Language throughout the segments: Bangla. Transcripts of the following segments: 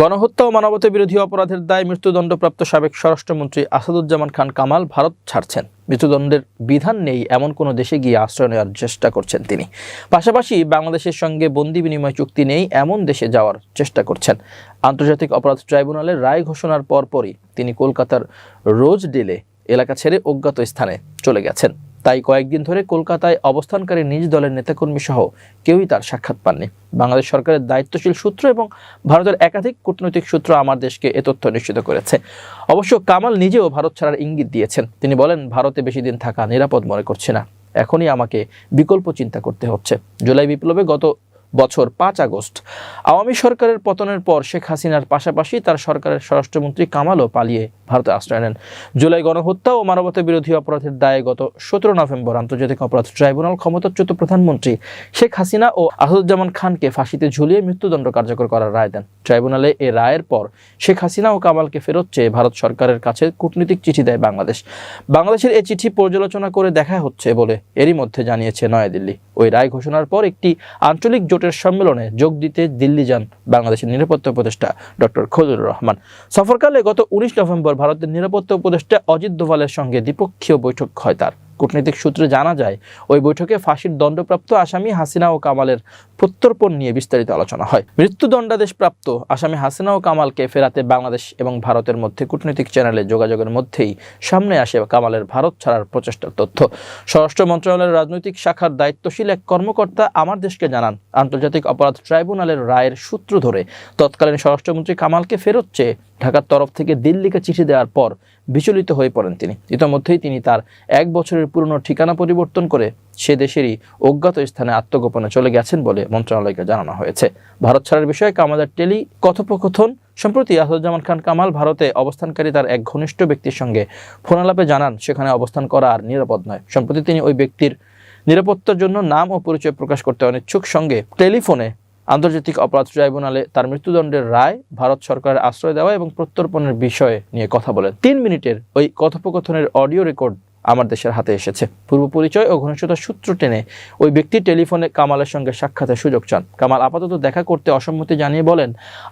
গণহত্যা ও মানবতা বিরোধী অপরাধের দায় মৃত্যুদণ্ডপ্রাপ্ত সাবেক স্বরাষ্ট্রমন্ত্রী আসাদুজ্জামান খান কামাল ভারত ছাড়ছেন। মৃত্যুদণ্ডের বিধান নেই এমন কোনো দেশে গিয়ে আশ্রয় নেওয়ার চেষ্টা করছেন তিনি। পাশাপাশি বাংলাদেশের সঙ্গে বন্দি বিনিময় চুক্তি নেই এমন দেশে যাওয়ার চেষ্টা করছেন। আন্তর্জাতিক অপরাধ ট্রাইব্যুনালের রায় ঘোষণার পরপরই তিনি কলকাতার রোজ ডেলে এলাকা ছেড়ে অজ্ঞাত স্থানে চলে গেছেন। তাই কয়েকদিন ধরে কলকাতায় অবস্থানকারী নিজ দলের নেতাকর্মী সহ কেউই তার সাক্ষাৎ পাননি। বাংলাদেশ সরকারের দায়িত্বশীল সূত্র এবং ভারতের একাধিক কূটনৈতিক সূত্র আমার দেশকে এ তথ্য নিশ্চিত করেছে। অবশ্য কামাল নিজেও ভারত ছাড়ার ইঙ্গিত দিয়েছেন। তিনি বলেন, ভারতে বেশি দিন থাকা নিরাপদ মনে করছে না। এখনই আমাকে বিকল্প চিন্তা করতে হচ্ছে। জুলাই বিপ্লবে গত বছর পাঁচ আগস্ট। আওয়ামী সরকারের পতনের পর শেখ হাসিনার পাশাপাশি তার সরকারের স্বরাষ্ট্রমন্ত্রী কামালও পালিয়ে ভারতে আশ্রয় নেন। জুলাই গণহত্যা ও মানবতা বিরোধী অপরাধের দায়ে গত সতেরো নভেম্বর আন্তর্জাতিক অপরাধ ট্রাইব্যুনাল ক্ষমতাচ্যুত প্রধানমন্ত্রী শেখ হাসিনা ও আসাদুজ্জামান খানকে ফাঁসিতে ঝুলিয়ে মৃত্যুদণ্ড কার্যকর করার রায় দেন। ট্রাইব্যুনালে এ রায়ের পর শেখ হাসিনা ও কামালকে ফেরত চেয়ে ভারত সরকারের কাছে কূটনীতিক চিঠি দেয় বাংলাদেশ। বাংলাদেশের এই চিঠি পর্যালোচনা করে দেখা হচ্ছে বলে এরই মধ্যে জানিয়েছে নয়াদিল্লি। ওই রায় ঘোষণার পর একটি আঞ্চলিক জোটের সম্মেলনে যোগ দিতে দিল্লি যান বাংলাদেশের নিরাপত্তা উপদেষ্টা ডক্টর খলিলুর রহমান। সফরকালে গত উনিশ নভেম্বর ভারতের নিরাপত্তা উপদেষ্টা অজিত দোভালের সঙ্গে দ্বিপক্ষীয় বৈঠক হয় তার। কূটনৈতিক সূত্রে জানা যায়, ওই বৈঠকে ফাঁসির দণ্ডপ্রাপ্ত আসামি হাসিনা ও কামালের প্রত্যর্পণ নিয়ে বিস্তারিত আলোচনা হয়। মৃত্যুদণ্ডাদেশপ্রাপ্ত আসামি হাসিনা ও কামালকে ফেরাতে বাংলাদেশ এবং ভারতের মধ্যে কূটনৈতিক চ্যানেলে যোগাযোগের মধ্যেই সামনে আসে কামালের ভারত ছাড়ার প্রচেষ্টার তথ্য। স্বরাষ্ট্র মন্ত্রণালয়ের রাজনৈতিক শাখার দায়িত্বশীল এক কর্মকর্তা আমার দেশকে জানান, আন্তর্জাতিক অপরাধ ট্রাইব্যুনালের রায়ের সূত্র ধরে তৎকালীন স্বরাষ্ট্রমন্ত্রী কামালকে ফেরত চেয়ে ঢাকার তরফ থেকে দিল্লিকে চিঠি দেওয়ার পর বিচলিত হয়ে পড়েন তিনি। ইতোমধ্যেই তিনি তার এক বছরের পুরনো ঠিকানা পরিবর্তন করে সে দেশেরই অজ্ঞাত স্থানে আত্মগোপনে চলে গেছেন বলে মন্ত্রণালয়কে জানানো হয়েছে। ভারত ছাড়ার বিষয়ে কামালের টেলি কথোপকথন। সম্প্রতি আসাদুজ্জামান খান কামাল ভারতে অবস্থানকারী তার এক ঘনিষ্ঠ ব্যক্তির সঙ্গে ফোনালাপে জানান, সেখানে অবস্থান করা আর নিরাপদ নয়। সম্প্রতি তিনি ওই ব্যক্তির নিরাপত্তার জন্য নাম ও পরিচয় প্রকাশ করতে অনিচ্ছুক সঙ্গে টেলিফোনে আন্তর্জাতিক অপরাধ ট্রাইব্যুনালে তার মৃত্যুদণ্ডের রায় ভারত সরকারের আশ্রয় দেওয়া এবং প্রত্যর্পণের বিষয়ে নিয়ে কথা বলেন। তিন মিনিটের ওই কথোপকথনের অডিও রেকর্ড আমার দেশের হাতে এসেছে। পূর্ব পরিচয় ও ঘনিষ্ঠতার সূত্র টেনে ওই ব্যক্তি টেলিফোনে কামালের সঙ্গে সাক্ষাতের সুযোগ চান। কামাল আপাতত দেখা করতে অসম্মতি জানিয়ে বলেন,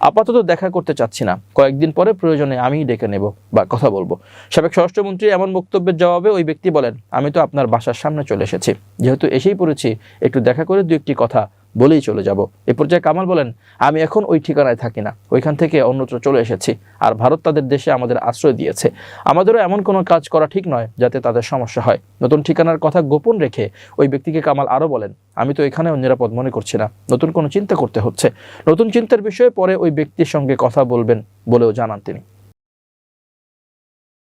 আপাতত দেখা করতে চাচ্ছি না। কয়েকদিন পরে প্রয়োজনে আমিই ডেকে নেব বা কথা বলব। সাবেক স্বরাষ্ট্রমন্ত্রী এমন বক্তব্যের জবাবে ওই ব্যক্তি বলেন, আমি তো আপনার বাসার সামনে চলে এসেছি। যেহেতু এসেই পড়েছি, একটু দেখা করে দু একটি কথা বলেই চলে যাব। এ পর্যায়ে কামাল বলেন, আমি এখন ওই ঠিকানায় থাকি না। ওইখান থেকে অন্যত্র চলে এসেছি। আর ভারত তাদের দেশে আমাদের আশ্রয় দিয়েছে। আমাদেরও এমন কোনো কাজ করা ঠিক নয় যাতে তাদের সমস্যা হয়। নতুন ঠিকানার কথা গোপন রেখে ওই ব্যক্তিকে কামাল আরও বলেন, আমি তো এখানেও নিরাপদ মনে করছি না। নতুন কোনো চিন্তা করতে হচ্ছে। নতুন চিন্তার বিষয়ে পরে ওই ব্যক্তির সঙ্গে কথা বলবেন বলেও জানান তিনি।